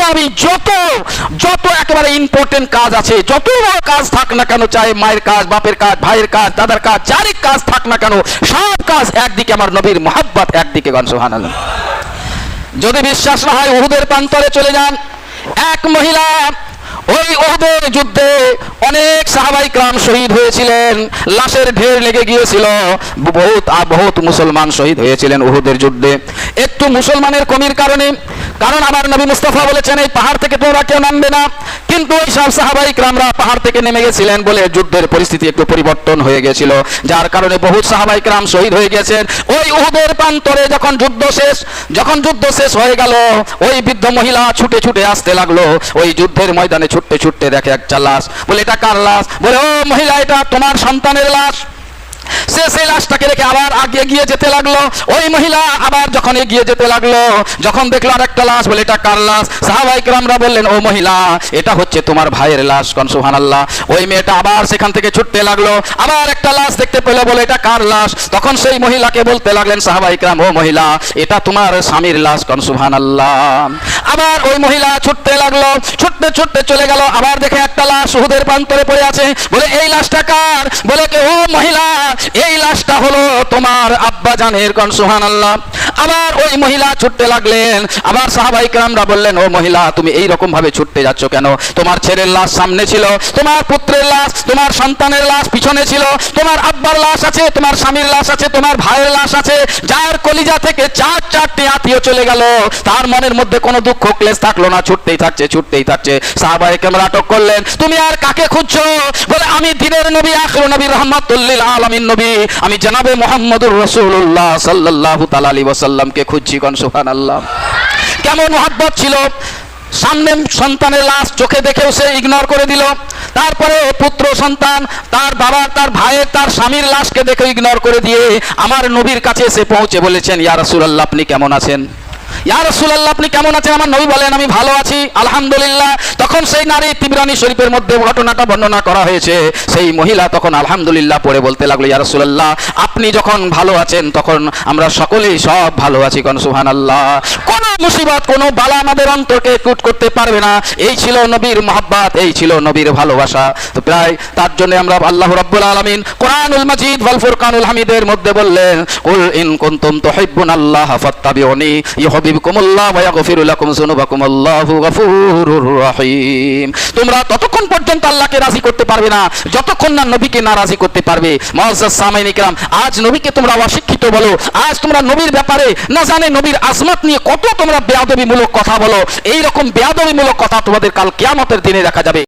দুনিয়াবি যত যত একেবারে ইম্পর্টেন্ট কাজ আছে, যত বড় কাজ থাক না কেন, চাই মায়ের কাজ, বাপের কাজ, ভাইয়ের কাজ, দাদার কাজ, যারই কাজ থাক না কেন, সব কাজ একদিকে আমার নবীর মোহাব্বত একদিকে গান সোহান যদি বিশ্বাস না হয় উহুদের প্রান্তরে চলে যান। এক মহিলা ওই উহুদের যুদ্ধে অনেক সাহাবাই ক্রাম শহীদ হয়েছিলেন। লাশের ঢের লেগে গিয়েছিল। বহুত বহুত মুসলমান শহীদ হয়েছিলেন উহুদের যুদ্ধে। একটু মুসলমানের কমির কারণে কারণ আমার নবী মুস্তাফা বলেছেন, এই পাহাড় থেকে তোমরা কেউ নামবে না। কিন্তু ওই সব সাহাবাই ক্রামরা পাহাড় থেকে নেমে গেছিলেন বলে যুদ্ধের পরিস্থিতি একটু পরিবর্তন হয়ে গেছিল। যার কারণে বহুত সাহাবাই ক্রাম শহীদ হয়ে গেছেন। ওই উহুদের প্রান্তরে যখন যুদ্ধ শেষ, যখন যুদ্ধ শেষ হয়ে গেল, ওই বৃদ্ধ মহিলা ছুটে ছুটে আসতে লাগল। ওই যুদ্ধের ময়দানে ছুটতে ছুটতে দেখে একটা লাশ বলে, এটা কার লাশ? বলে, ও মহিলা, এটা তোমার সন্তানের লাশ। সে সেই লাশটাকে রেখে আবার আগে গিয়ে যেতে লাগল। ওই মহিলা আবার যখন এগিয়ে যেতে লাগল, যখন দেখল আর একটা লাশ, বলে, এটা কার লাশ? সাহাবাই রামরা বললেন, ও মহিলা, এটা হচ্ছে তোমার ভাইয়ের লাশ, কন আল্লাহ ওই মেয়েটা আবার সেখান থেকে ছুটতে লাগল। আবার একটা লাশ দেখতে পেল, বলে, এটা কার লাশ? তখন সেই মহিলাকে বলতে লাগলেন সাহাবাই রাম ও মহিলা, এটা তোমার স্বামীর লাশ, কন আল্লাহ আবার ওই মহিলা ছুটতে লাগল, ছুটতে ছুটতে চলে গেল, আবার দেখে একটা লাশ সুহুদের প্রান্তরে পড়ে আছে। বলে, এই লাশটা কার? বলে, কে, ও মহিলা এই লাশটা হলো তোমার আব্বা জানের কন সুহান আল্লাহ আবার ওই মহিলা ছুটতে লাগলেন। আবার সাহাবাই কামরা বললেন, ও মহিলা, তুমি এই রকম ভাবে ছুটতে যাচ্ছ কেন? তোমার ছেলের লাশ সামনে ছিল, তোমার পুত্রের লাশ, তোমার সন্তানের লাশ পিছনে ছিল, তোমার আব্বার লাশ আছে, তোমার স্বামীর লাশ আছে, তোমার ভাইয়ের লাশ আছে। যার কলিজা থেকে চার, চারটি আত্মীয় চলে গেল। তার মনের মধ্যে কোনো দুঃখ ক্লেশ থাকল না, ছুটতেই থাকছে ছুটতেই থাকছে। সাহাবাই ক্যামেরা আটক করলেন। তুমি আর কাকে খুঁজছো? বলে, আমি দিনের নবী, আখর নবী, রহমাতুল্লিল আলমিন নবী। আমি জানাবে মোহাম্মদুর রসুল্লাহ সাল্লাহ তালি ওসাল্লামকে খুঁজছি কন সুহান আল্লাহ কেমন মহাব্বত ছিল? সামনে সন্তানের লাশ চোখে দেখেও সে ইগনোর করে দিল। তারপরে পুত্র সন্তান, তার বাবা তার ভাইয়ের, তার স্বামীর লাশকে দেখে ইগনোর করে দিয়ে আমার নবীর কাছে এসে পৌঁছে বলেছেন, ইয়া রাসূলুল্লাহ, আপনি কেমন আছেন? আপনি কেমন আছেন? আমার নবী বলেন, আমি ভালো আছি, আলহামদুলিল্লাহ। তখন সেই নারী তিবরানি শরীফের মধ্যে ঘটনাটা বর্ণনা করা হয়েছে। সেই মহিলা তখন আলহামদুলিল্লাহ পড়ে বলতে লাগল, ইয়া আপনি যখন ভালো আছেন, তখন আমরা সকলেই সব ভালো আছি কোন, সুবহানাল্লাহ। কোন মুসিবত, কোন বালা আমাদের অন্তরকে কুট করতে পারবে না। এই ছিল নবীর মহব্বত, এই ছিল নবীর ভালোবাসা। তো প্রায় তার জন্য আমরা আল্লাহ রাব্বুল আলামিন কোরআনুল মাজিদ ফুরকানুল হামিদের মধ্যে বললেন, কুল ইন ফাত্তাবিউনি ইউহিব্বুকুমুল্লাহ ওয়া ইয়াগফিরু লাকুম যুনুবাকুম গফুরুর রহিম তোমরা ততক্ষণ পর্যন্ত আল্লাহকে রাজি করতে পারবে না। যতক্ষণ না নবীকে না রাজি করতে পারবে। মুআজ্জাজ সামাইন ইকরাম আজ নবীকে তোমরা অশিক্ষিত বলো। আজ তোমরা নবীর ব্যাপারে না জানে নবীর আজমত নিয়ে কত তোমরা বেয়াদবিমূলক কথা বলো। এই রকম বেয়াদবিমূলক কথা তোমাদের কাল কিয়ামতের দিনে দেখা যাবে।